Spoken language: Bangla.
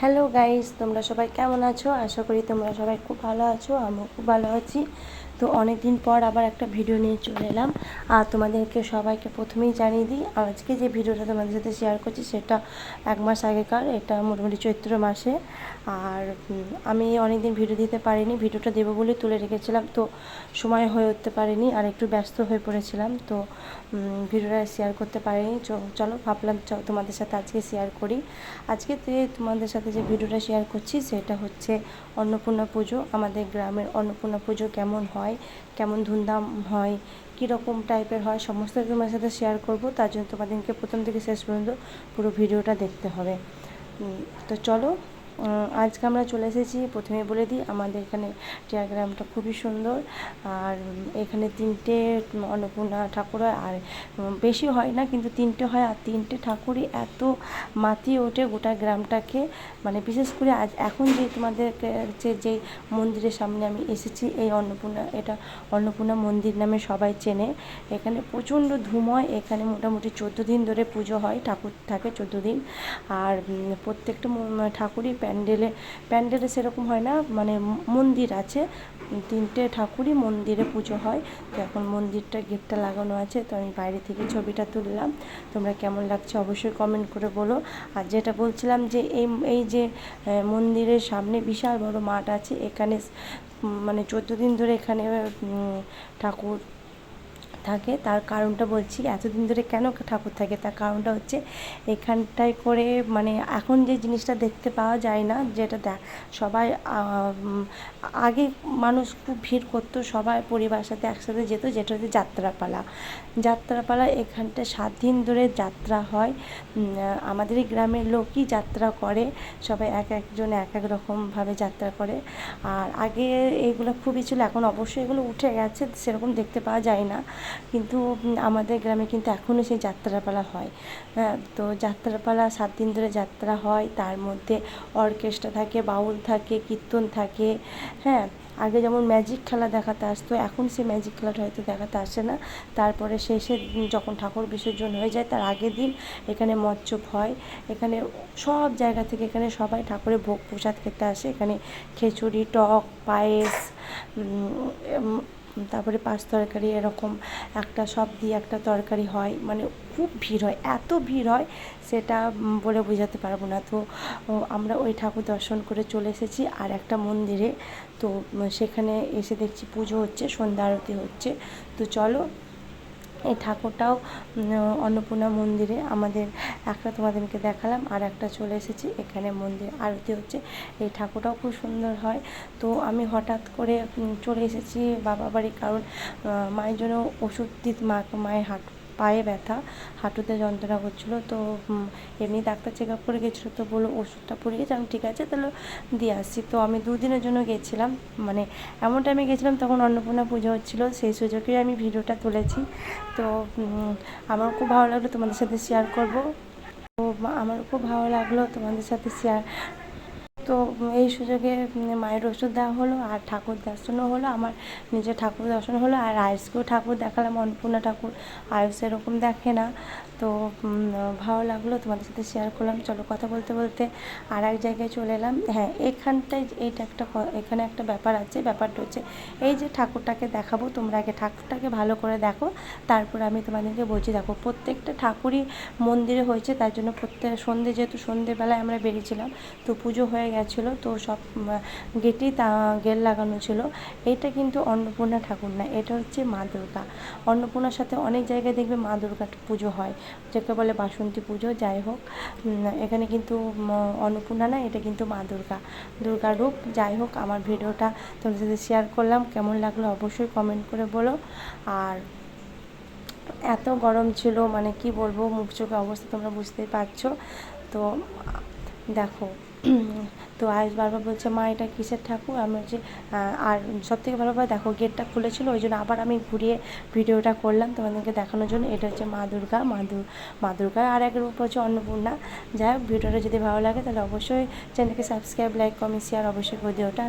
হ্যালো গাইস তোমরা সবাই কেমন আছো? আশা করি তোমরা সবাই খুব ভালো আছো, আমিও খুব ভালো আছি। তো অনেক দিন পর আবার একটা ভিডিও নিয়ে চলে এলাম। আর তোমাদেরকে সবাইকে প্রথমেই জানিয়ে দিই, আজকে যে ভিডিওটা তোমাদের সাথে শেয়ার করছি সেটা এক মাস আগেকার, এটা মোটামুটি চৈত্র মাসে। আর আমি অনেক দিন ভিডিও দিতে পারিনি ভিডিওটা দেবো বলে তুলে রেখেছিলাম, তো সময় হয়ে উঠতে পারিনি আর একটু ব্যস্ত হয়ে পড়েছিলাম, তো ভিডিওটা শেয়ার করতে পারিনি। চলো ভাবলাম তোমাদের সাথে আজকে শেয়ার করি। আজকে তোমাদের সাথে যে ভিডিওটা শেয়ার করছি, সেটা হচ্ছে অন্নপূর্ণা পুজো, আমাদের গ্রামের অন্নপূর্ণা পুজো কেমন হয়? কেমন ধুমধাম হয়, কীরকম টাইপের হয়, সমস্ত তোমার সাথে শেয়ার করব। তার জন্য তোমাদেরকে প্রথম থেকে শেষ পর্যন্ত পুরো ভিডিওটা দেখতে হবে। তো চলো আজকে আমরা চলে এসেছি। প্রথমে বলে দিই, আমাদের এখানে টিয়া গ্রামটা খুবই সুন্দর। আর এখানে তিনটে অন্নপূর্ণা ঠাকুর হয়, আর বেশি হয় না, কিন্তু তিনটে হয়। আর তিনটে ঠাকুরই এত মাতিয়ে ওঠে গোটা গ্রামটাকে। মানে বিশেষ করে আজ, এখন যে তোমাদের যে মন্দিরের সামনে আমি এসেছি, এই অন্নপূর্ণা, এটা অন্নপূর্ণা মন্দির নামে সবাই চেনে। এখানে প্রচণ্ড ধুম হয় এখানে মোটামুটি চোদ্দ দিন ধরে পুজো হয়, ঠাকুর থাকে চোদ্দ দিন। আর প্রত্যেকটা ঠাকুরই প্যান্ডেলে প্যান্ডেলে সেরকম হয় না মানে মন্দির আছে, তিনটে ঠাকুরই মন্দিরে পুজো হয়, তো এখন মন্দিরটা গেটটা লাগানো আছে, তো আমি বাইরে থেকে ছবিটা তুললাম, তোমরা কেমন লাগছে অবশ্যই কমেন্ট করে বলো, আর যেটা বলছিলাম যে এই এই যে মন্দিরের সামনে বিশাল বড় মাঠ আছে, এখানে মানে চোদ্দ দিন ধরে এখানে ঠাকুর থাকে, তার কারণটা বলছি এতদিন ধরে কেন ঠাকুর থাকে? তার কারণটা হচ্ছে এখানটায় করে মানে এখন যে জিনিসটা দেখতে পাওয়া যায় না, যেটা দেখ সবাই আগে মানুষ খুব ভিড় করতো সবাই পরিবারের সাথে একসাথে যেত, যেটা হচ্ছে যাত্রাপালা। যাত্রাপালা এখানটা সাত দিন ধরে যাত্রা হয়। আমাদের গ্রামের লোকই যাত্রা করে, সবাই এক একজন এক এক রকমভাবে যাত্রা করে। আর আগে এইগুলো খুবই ছিল, এখন অবশ্যই এগুলো উঠে গেছে, সেরকম দেখতে পাওয়া যায় না। কিন্তু আমাদের গ্রামে কিন্তু এখনও সেই যাত্রাপালা হয়। হ্যাঁ তো যাত্রাপালা সাত দিন ধরে যাত্রা হয়, তার মধ্যে অর্কেস্ট্রা থাকে, বাউল থাকে, কীর্তন থাকে। হ্যাঁ আগে যেমন ম্যাজিক খেলা দেখাতে আসতো, এখন সেই ম্যাজিক খেলাটা হয়তো দেখাতে আসে না। তারপরে শেষে যখন ঠাকুর বিসর্জন হয়ে যায়, তার আগের দিন এখানে মচ্চপ হয়। এখানে সব জায়গা থেকে এখানে সবাই ঠাকুরের ভোগ প্রসাদ খেতে আসে। এখানে খিচুড়ি, টক, পায়েস তারপরে পাঁচ তরকারি এরকম একটা সব দিয়ে একটা তরকারি হয় মানে খুব ভিড় হয়। এত ভিড় হয় সেটা বলে বোঝাতে পারব না। তো আমরা ওই ঠাকুর দর্শন করে চলে এসেছি আর একটা মন্দিরে। তো সেখানে এসে দেখছি পুজো হচ্ছে, সন্ধ্যা আরতি হচ্ছে। তো চলো এই ঠাকুরটাও অন্নপূর্ণা মন্দিরে আমাদের, একটা তোমাদেরকে দেখালাম, আর একটা চলে এসেছি এখানে মন্দির। আরতি হচ্ছে, এই ঠাকুরটাও খুব সুন্দর হয়। তো আমি হঠাৎ করে চলে এসেছি বাবা বাড়ি কারণ মায়ের জন্য ওষুধ দিতে মা, মায়ের হাঁটু। পায়ে ব্যথা, হাঁটুতে যন্ত্রণা করছিল তো এমনি ডাক্তার চেক আপ করে গেছিল, তো বলল, ওষুধটা পড়ে গেছে, আমি ঠিক আছে, তাহলে দিয়ে আসছি। তো আমি দুদিনের জন্য গেছিলাম মানে এমন টাইমে গেছিলাম, তখন অন্নপূর্ণা পুজো হচ্ছিল, সেই সুযোগে আমি ভিডিওটা তুলেছি। তো আমার খুব ভালো লাগল তোমাদের সাথে শেয়ার করব। তো, আমার খুব ভালো লাগল তোমাদের সাথে শেয়ার তো এই সুযোগে মায়ের ওষুধ দেওয়া হলো, আর ঠাকুর দর্শনও হলো, আমার নিজের ঠাকুর দর্শন হলো, আর আয়ুষকেও ঠাকুর দেখালাম, অন্নপূর্ণা ঠাকুর আয়ুষ এরকম দেখে না। তো ভালো লাগল, তোমাদের সাথে শেয়ার করলাম, চলো কথা বলতে বলতে আর এক জায়গায় চলে এলাম। হ্যাঁ এখানটায় এইটা একটা এখানে একটা ব্যাপার আছে, ব্যাপারটা হচ্ছে এই যে ঠাকুরটাকে দেখাবো, তোমরা আগে ঠাকুরটাকে ভালো করে দেখো, তারপর আমি তোমাদেরকে বলছি, দেখো প্রত্যেকটা ঠাকুরই মন্দিরে হয়েছে, তার জন্য প্রত্যেক সন্ধে, যেহেতু সন্ধেবেলায় আমরা বেরিয়েছিলাম, তো পুজো হয়ে গেছিল, তো সব গেটেই তা গেট লাগানো ছিল। এটা কিন্তু অন্নপূর্ণা ঠাকুর না, এটা হচ্ছে মা দুর্গা। অন্নপূর্ণার সাথে অনেক জায়গায় দেখবে মা দুর্গার পুজো হয়, যাকে বলে বাসন্তী পুজো, যাই হোক। এখানে কিন্তু অন্নপূর্ণা না, এটা কিন্তু মা দুর্গা। দুর্গা রূপ, যাই হোক, আমার ভিডিওটা তোমাদের সাথে শেয়ার করলাম, কেমন লাগল অবশ্যই কমেন্ট করে বলো। আর এত গরম ছিল মানে কি বলব, মুখ চোখে অবস্থা তোমরা বুঝতেই পারছ। তো দেখো, তো আয়ুষ বারবার বলছে, মা, এটা কিসের ঠাকুর? আমি বলছি আর সব থেকে ভালো দেখো, গেটটা খুলেছিল, ওই জন্য আবার আমি ঘুরিয়ে ভিডিওটা করলাম তোমাদেরকে দেখানোর জন্য। এটা হচ্ছে মা দুর্গা, মা দু, মা দুর্গার আর এক রূপ হচ্ছে অন্নপূর্ণা। যাই হোক, ভিডিওটা যদি ভালো লাগে তাহলে অবশ্যই চ্যানেলকে সাবস্ক্রাইব, লাইক, কমেন্ট শেয়ার অবশ্যই করে দিও। ওটা